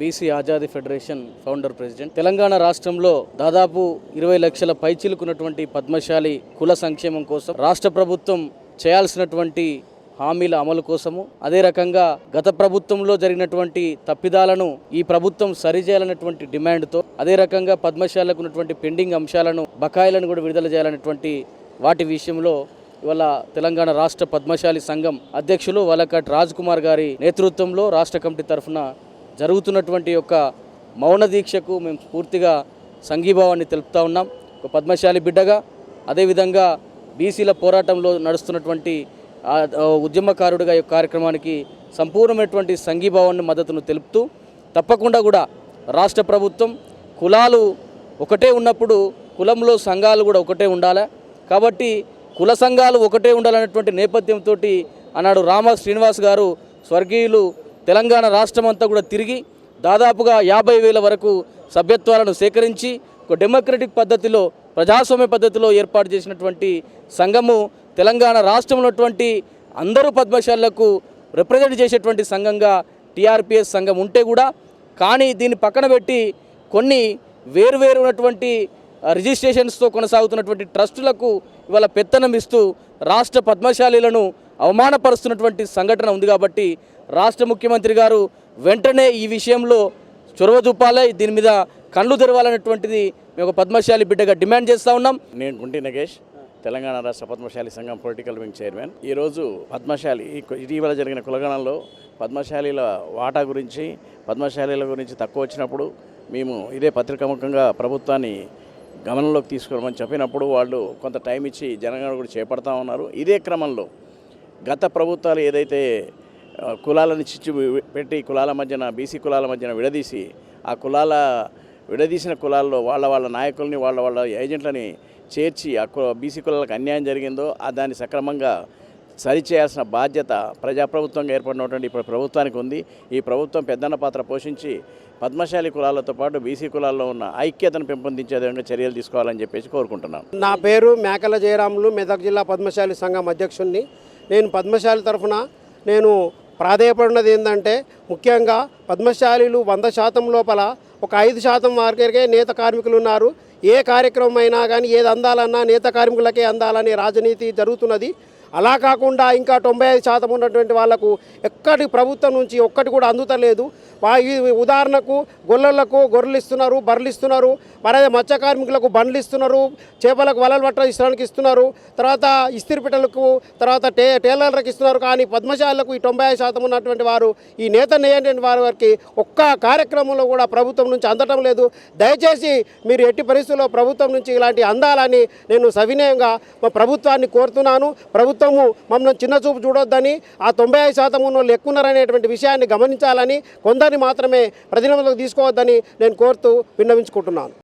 BC Azadi federation founder president. Telangana రాష్ట్రంలో దాదాపు ఇరవై లక్షల పైచిలుకున్నటువంటి పద్మశాలి కుల సంక్షేమం కోసం రాష్ట్ర ప్రభుత్వం చేయాల్సినటువంటి హామీల అమలు కోసము అదే రకంగా గత ప్రభుత్వంలో జరిగినటువంటి తప్పిదాలను ఈ ప్రభుత్వం సరిచేయాలన్నటువంటి డిమాండ్తో అదే రకంగా పద్మశాలకు ఉన్నటువంటి పెండింగ్ అంశాలను బకాయిలను కూడా విడుదల చేయాలన్నటువంటి వాటి విషయంలో ఇవాళ తెలంగాణ రాష్ట్ర పద్మశాలి సంఘం అధ్యక్షులు వలకట్ రాజ్ కుమార్ గారి నేతృత్వంలో రాష్ట్ర కమిటీ తరఫున జరుగుతున్నటువంటి యొక్క మౌన దీక్షకు మేము పూర్తిగా సంఘీభావాన్ని తెలుపుతా ఉన్నాం. ఒక పద్మశాలి బిడ్డగా అదేవిధంగా బీసీల పోరాటంలో నడుస్తున్నటువంటి ఉద్యమకారుడిగా ఈ కార్యక్రమానికి సంపూర్ణమైనటువంటి సంఘీభావాన్ని మద్దతును తెలుపుతూ తప్పకుండా కూడా రాష్ట్ర ప్రభుత్వం కులాలు ఒకటే ఉన్నప్పుడు కులంలో సంఘాలు కూడా ఒకటే ఉండాలి. కాబట్టి కుల సంఘాలు ఒకటే ఉండాలనేటువంటి నేపథ్యంతో ఆనాడు రామ శ్రీనివాస్ గారు స్వర్గీయులు తెలంగాణ రాష్ట్రం అంతా కూడా తిరిగి దాదాపుగా యాభై వేల వరకు సభ్యత్వాలను సేకరించి ఒక డెమోక్రటిక్ పద్ధతిలో ప్రజాస్వామ్య పద్ధతిలో ఏర్పాటు చేసినటువంటి సంఘము తెలంగాణ రాష్ట్రంలో ఉన్నటువంటి అందరూ పద్మశాలకు రిప్రజెంట్ చేసేటువంటి సంఘంగా టీఆర్పిఎస్ సంఘం ఉంటే కూడా కానీ దీన్ని పక్కన పెట్టి కొన్ని వేరువేరు ఉన్నటువంటి రిజిస్ట్రేషన్స్తో కొనసాగుతున్నటువంటి ట్రస్టులకు ఇవాళ పెత్తనం ఇస్తూ రాష్ట్ర పద్మశాలీలను అవమానపరుస్తున్నటువంటి సంఘటన ఉంది కాబట్టి రాష్ట్ర ముఖ్యమంత్రి గారు వెంటనే ఈ విషయంలో చొరవ చూపాలి. దీని మీద కళ్ళు తెరవాలనేటువంటిది మేము ఒక పద్మశాలి బిడ్డగా డిమాండ్ చేస్తూ ఉన్నాం. నేను గుంటి నగేష్ తెలంగాణ రాష్ట్ర పద్మశాలి సంఘం పొలిటికల్ వింగ్ చైర్మన్. ఈరోజు పద్మశాలి ఇటీవల జరిగిన కులగణంలో పద్మశాలీల వాటా గురించి పద్మశాలీల గురించి తక్కువ వచ్చినప్పుడు మేము ఇదే పత్రికాముఖంగా ప్రభుత్వాన్ని గమనంలోకి తీసుకోమని చెప్పినప్పుడు వాళ్ళు కొంత టైం ఇచ్చి జనగణన కూడా చేపడతా ఉన్నారు. ఇదే క్రమంలో గత ప్రభుత్వాలు ఏదైతే కులాలను చిచ్చు పెట్టి కులాల మధ్యన బీసీ కులాల మధ్యన విడదీసి ఆ కులాల విడదీసిన కులాల్లో వాళ్ళ వాళ్ళ నాయకుల్ని వాళ్ళ వాళ్ళ ఏజెంట్లని చేర్చి ఆ కు- బీసీ కులాలకు అన్యాయం జరిగిందో ఆ దాన్ని సక్రమంగా సరిచేయాల్సిన బాధ్యత ప్రజాప్రభుత్వంగా ఏర్పడినటువంటి ఇప్పుడు ప్రభుత్వానికి ఉంది. ఈ ప్రభుత్వం పెద్దన్న పాత్ర పోషించి పద్మశాలి కులాలతో పాటు బీసీ కులాల్లో ఉన్న ఐక్యతను పెంపొందించే విధంగా చర్యలు తీసుకోవాలని చెప్పేసి కోరుకుంటున్నాను. నా పేరు మేకల జయరాములు మెదక్ జిల్లా పద్మశాలి సంఘం అధ్యక్షుడిని నేను పద్మశాలి తరఫున నేను ప్రాధేయపడినది ఏంటంటే ముఖ్యంగా పద్మశాలీలు వంద శాతం లోపల ఒక ఐదు శాతం వారికే నేత కార్మికులు ఉన్నారు. ఏ కార్యక్రమం అయినా కానీ ఏది అందాలన్నా నేత కార్మికులకే అందాలనే రాజనీతి జరుగుతున్నది. అలా కాకుండా ఇంకా తొంభై ఐదు శాతం ఉన్నటువంటి వాళ్ళకు ఎక్కడి ప్రభుత్వం నుంచి ఒక్కటి కూడా అందుతలేదు. ఉదాహరణకు గొల్లలకు గొర్రెలు ఇస్తున్నారు బర్రెలు ఇస్తున్నారు మరి అదే మత్స్య కార్మికులకు బండ్లు ఇస్తున్నారు చేపలకు వలలు పట్ట ఇస్తానికి ఇస్తున్నారు తర్వాత ఇస్తిరిపిటలకు తర్వాత టే టేలర్లకు ఇస్తున్నారు కానీ పద్మశాలకు ఈ తొంభై శాతం ఉన్నటువంటి వారు ఈ నేత నేయటువంటి వారి వారికి ఒక్క కార్యక్రమంలో కూడా ప్రభుత్వం నుంచి అందటం లేదు. దయచేసి మీరు ఎట్టి పరిస్థితుల్లో ప్రభుత్వం నుంచి ఇలాంటి అందాలని నేను సవినయంగా మా ప్రభుత్వాన్ని కోరుతున్నాను. ప్రభుత్వము మమ్మల్ని చిన్న చూపు చూడొద్దని ఆ తొంభై ఐదు శాతం ఉన్న వాళ్ళు ఎక్కువ ఉన్నారనేటువంటి విషయాన్ని గమనించాలని కొందరు కొందరిని మాత్రమే ప్రతినిధులకు తీసుకోవద్దని నేను కోరుతూ విన్నవించుకుంటున్నాను.